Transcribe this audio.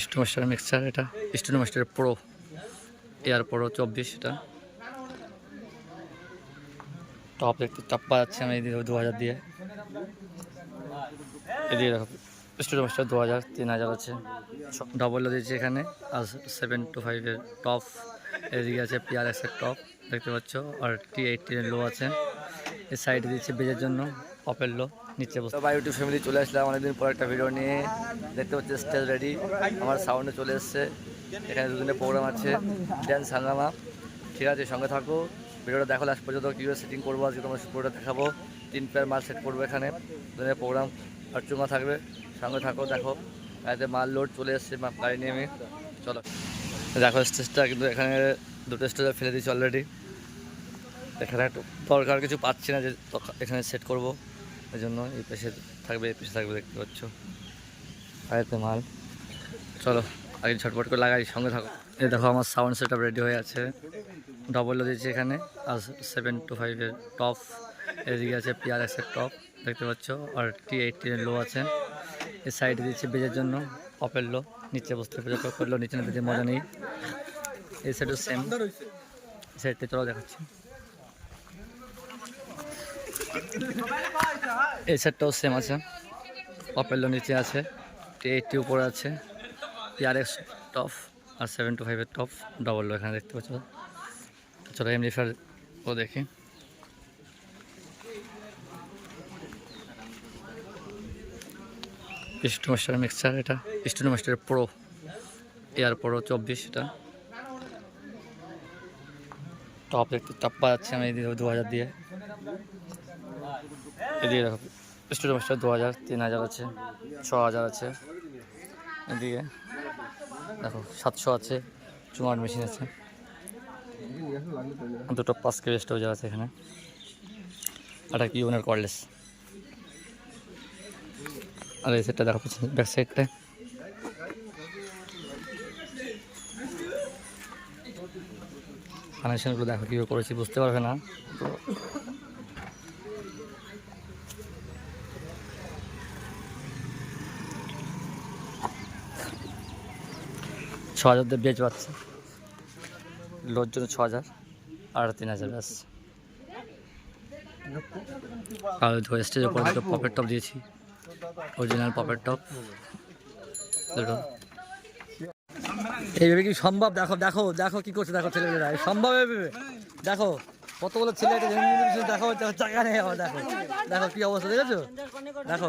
Studio master mixer এটা studio master pro air pro চব্বিশ, এটা। টপ দেখতে টপ পাচ্ছি আমি এই দু হাজার দিয়ে। এদিকে দেখো স্টুডিও মাস্টার দু হাজার তিন হাজার আছে ডবল দিয়েছি এখানে, আর সেভেন টু ফাইভের টপ এদিকে আছে পিআর এক্সের টপ দেখতে পাচ্ছ, আর টি এইটিনের লো আছে। এই সাইডে দিয়েছে বেজের জন্য। পপের লো নিচে বসে। বাই ইউটিউব ফ্যামিলি চলে আসলাম। অনেকদিন পর একটা ভিডিও নিয়ে। দেখতে পাচ্ছি স্টেজ রেডি আমার সাউন্ডে চলে এসছে। এখানে দুদিনের প্রোগ্রাম আছে। ড্যান্স হাঙ্গামা। ঠিক আছে, সঙ্গে থাকো। ভিডিওটা দেখো লাস্ট পর্যন্ত, কীভাবে সেটিং করব, আজকে তোমার পুরোটা দেখাবো। তিন পেয়ার মাল সেট করব এখানে। দুদিনের প্রোগ্রাম চুমা থাকবে। সঙ্গে থাকো, দেখো। এতে মাল লোড চলে এসছে গাড়ি নিয়ে আমি। চলো। দেখো স্টেজটা কিন্তু এখানে দুটো স্টেজে ফেলে দিয়েছি অলরেডি এখানে একটু দরকার কিছু পাচ্ছি না যে এখানে সেট করব। ওই জন্য এই পেশে থাকবে, এই পেশে থাকবে, দেখতে পাচ্ছ। গাড়িতে মাল। চলো, আগে ঝটপট করে লাগাই, সঙ্গে থাকো। এই দেখো, আমার সাউন্ড সেট রেডি হয়ে আছে। ডবল দিয়েছি এখানে, আর সেভেন টু ফাইভের টপ এদিকে আছে পিআর এক্সের টপ দেখতে পাচ্ছ। আর টি এইটিনের লো আছে। এই সাইডে দিয়েছি বেজের জন্য অপের লো নিচে বসতে পুজো করল নিচে না বেজে মজা নেই। এই সাইডও সেম সাইডটা চলো, দেখাচ্ছি। এই সাইডটাও সেম আছে। পপের লো নিচে আছে। এইটটি উপরে আছে। পিআরএক্স টপ আর সেভেন টু ফাইভের টপ ডবল এখানে দেখতে পাচ্ছ। চলো এমনি ফের ও দেখি। স্টুডিও মাস্টার মিক্সার এটা। Studio master pro air pro চব্বিশ এটা। টপ দেখতে টপ পাচ্ছি আমি দু হাজার দিয়ে। এদিকে দেখো স্টুডিও মাস্টার দু হাজার তিন হাজার আছে ছ হাজার আছে। এদিকে দেখো, সাতশো আছে চুমার মেশিন আছে। দুটো পাঁচ কেজি স্টোরেজ আছে এখানে। একটা কি ওনার কর্ডলেস আর এই সাইডটা দেখো পিছনে ব্যাক সাইডটা কানেকশনগুলো দেখো কীভাবে করেছি, বুঝতে পারবে না। ছ হাজার দিয়ে বেচ পাচ্ছে। লোর জন্য ছ হাজার আর তিন হাজার ব্যাস। আর স্টেজের উপরে দুটো পপের টপ দিয়েছি। অরিজিনাল পপের টপ দুটো এইভাবে কি সম্ভব? দেখো দেখো দেখো কি করছে দেখো ছেলেমেয়েরা। এই সম্ভব এইভাবে দেখো কত বলে ছেলে গেছে, দেখো জায়গা নেই দেখো। দেখো কি অবস্থা দেখেছ? দেখো।